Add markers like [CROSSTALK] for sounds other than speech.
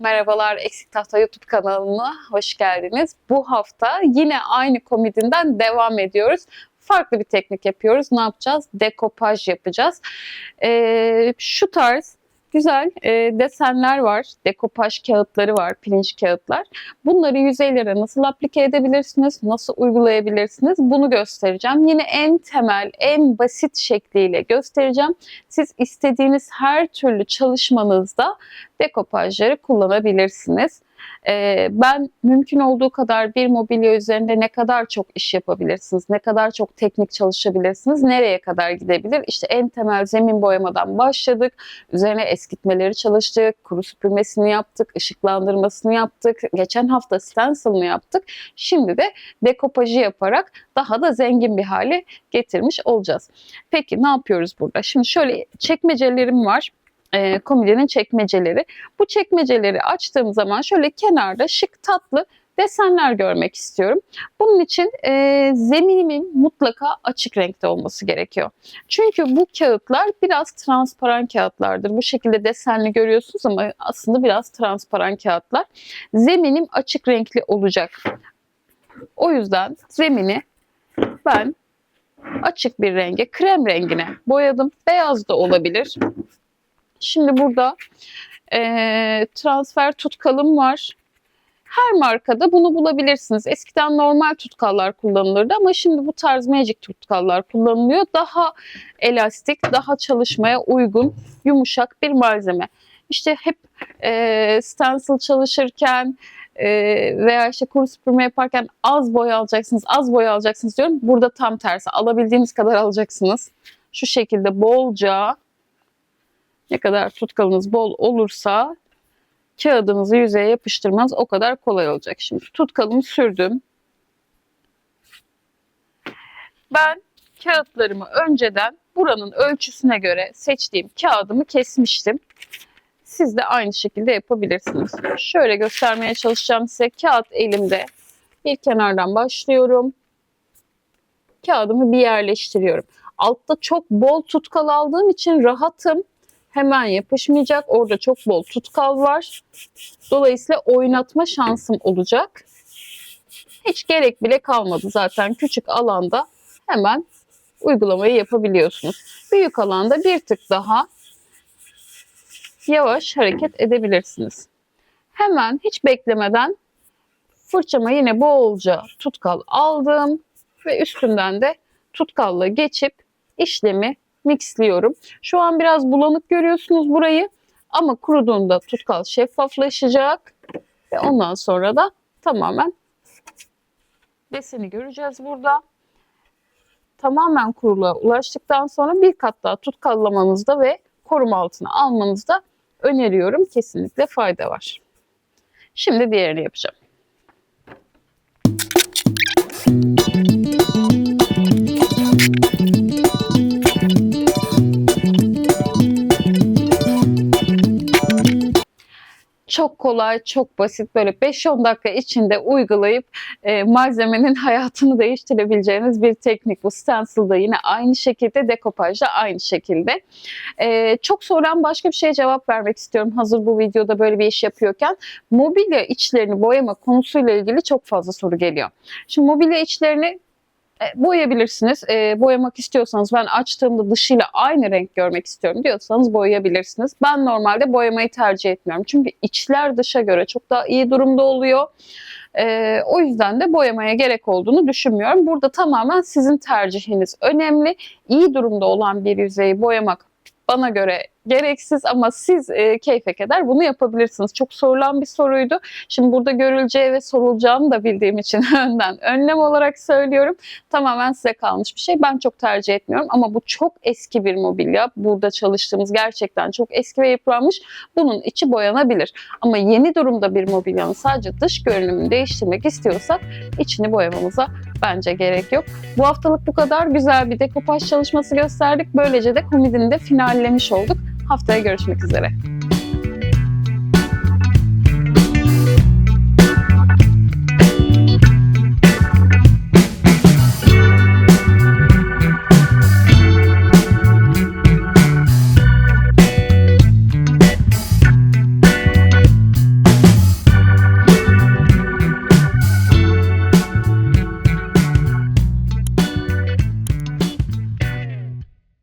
Merhabalar Eksik Tahta YouTube kanalına hoş geldiniz. Bu hafta yine aynı komedinden devam ediyoruz. Farklı bir teknik yapıyoruz. Ne yapacağız? Dekopaj yapacağız. Ee, şu tarz güzel e, desenler var. Dekopaj kağıtları var, pirinç kağıtlar. Bunları yüzeylere nasıl aplike edebilirsiniz, nasıl uygulayabilirsiniz bunu göstereceğim. Yine en temel, en basit şekliyle göstereceğim. Siz istediğiniz her türlü çalışmanızda dekopajları kullanabilirsiniz. Ee, ben mümkün olduğu kadar bir mobilya üzerinde ne kadar çok iş yapabilirsiniz, ne kadar çok teknik çalışabilirsiniz, nereye kadar gidebilir? İşte en temel zemin boyamadan başladık. Üzerine eskitmeleri çalıştık, kuru süpürmesini yaptık, ışıklandırmasını yaptık. Geçen hafta stencil'ını yaptık. Şimdi de dekopajı yaparak daha da zengin bir hale getirmiş olacağız. Peki ne yapıyoruz burada? Şimdi şöyle çekmecelerim var e, komedinin çekmeceleri. Bu çekmeceleri açtığım zaman şöyle kenarda şık tatlı desenler görmek istiyorum. Bunun için e, zeminimin mutlaka açık renkte olması gerekiyor. Çünkü bu kağıtlar biraz transparan kağıtlardır. Bu şekilde desenli görüyorsunuz ama aslında biraz transparan kağıtlar. Zeminim açık renkli olacak. O yüzden zemini ben açık bir renge, krem rengine boyadım. Beyaz da olabilir. Şimdi burada e, transfer tutkalım var. Her markada bunu bulabilirsiniz. Eskiden normal tutkallar kullanılırdı ama şimdi bu tarz magic tutkallar kullanılıyor. Daha elastik, daha çalışmaya uygun, yumuşak bir malzeme. İşte hep e, stencil çalışırken e, veya işte kuru süpürme yaparken az boya alacaksınız, az boya alacaksınız diyorum. Burada tam tersi. Alabildiğiniz kadar alacaksınız. Şu şekilde bolca ne kadar tutkalınız bol olursa kağıdınızı yüzeye yapıştırmanız o kadar kolay olacak. Şimdi tutkalımı sürdüm. Ben kağıtlarımı önceden buranın ölçüsüne göre seçtiğim kağıdımı kesmiştim. Siz de aynı şekilde yapabilirsiniz. Şöyle göstermeye çalışacağım size. Kağıt elimde. Bir kenardan başlıyorum. Kağıdımı bir yerleştiriyorum. Altta çok bol tutkal aldığım için rahatım hemen yapışmayacak. Orada çok bol tutkal var. Dolayısıyla oynatma şansım olacak. Hiç gerek bile kalmadı zaten küçük alanda hemen uygulamayı yapabiliyorsunuz. Büyük alanda bir tık daha yavaş hareket edebilirsiniz. Hemen hiç beklemeden fırçama yine bolca tutkal aldım ve üstünden de tutkalla geçip işlemi mixliyorum. Şu an biraz bulanık görüyorsunuz burayı ama kuruduğunda tutkal şeffaflaşacak ve ondan sonra da tamamen deseni göreceğiz burada. Tamamen kuruluğa ulaştıktan sonra bir kat daha tutkallamanızda ve koruma altına almanızda öneriyorum. Kesinlikle fayda var. Şimdi diğerini yapacağım. Kolay, çok basit böyle 5-10 dakika içinde uygulayıp e, malzemenin [LAUGHS] hayatını değiştirebileceğiniz bir teknik. Bu stencil'da yine aynı şekilde, dekopajda aynı şekilde. E, çok soran başka bir şeye cevap vermek istiyorum hazır bu videoda böyle bir iş yapıyorken. Mobilya içlerini boyama konusuyla ilgili çok fazla soru geliyor. Şimdi mobilya içlerini boyayabilirsiniz. E, boyamak istiyorsanız ben açtığımda dışıyla aynı renk görmek istiyorum diyorsanız boyayabilirsiniz. Ben normalde boyamayı tercih etmiyorum. Çünkü içler dışa göre çok daha iyi durumda oluyor. E, o yüzden de boyamaya gerek olduğunu düşünmüyorum. Burada tamamen sizin tercihiniz önemli. İyi durumda olan bir yüzeyi boyamak bana göre gereksiz ama siz e, keyfe keder bunu yapabilirsiniz. Çok sorulan bir soruydu. Şimdi burada görüleceği ve sorulacağını da bildiğim için [LAUGHS] önden önlem olarak söylüyorum. Tamamen size kalmış bir şey. Ben çok tercih etmiyorum ama bu çok eski bir mobilya. Burada çalıştığımız gerçekten çok eski ve yıpranmış. Bunun içi boyanabilir. Ama yeni durumda bir mobilyanın sadece dış görünümünü değiştirmek istiyorsak içini boyamamıza bence gerek yok. Bu haftalık bu kadar güzel bir dekopaj çalışması gösterdik. Böylece de komedini de finallemiş olduk. Haftaya görüşmek üzere.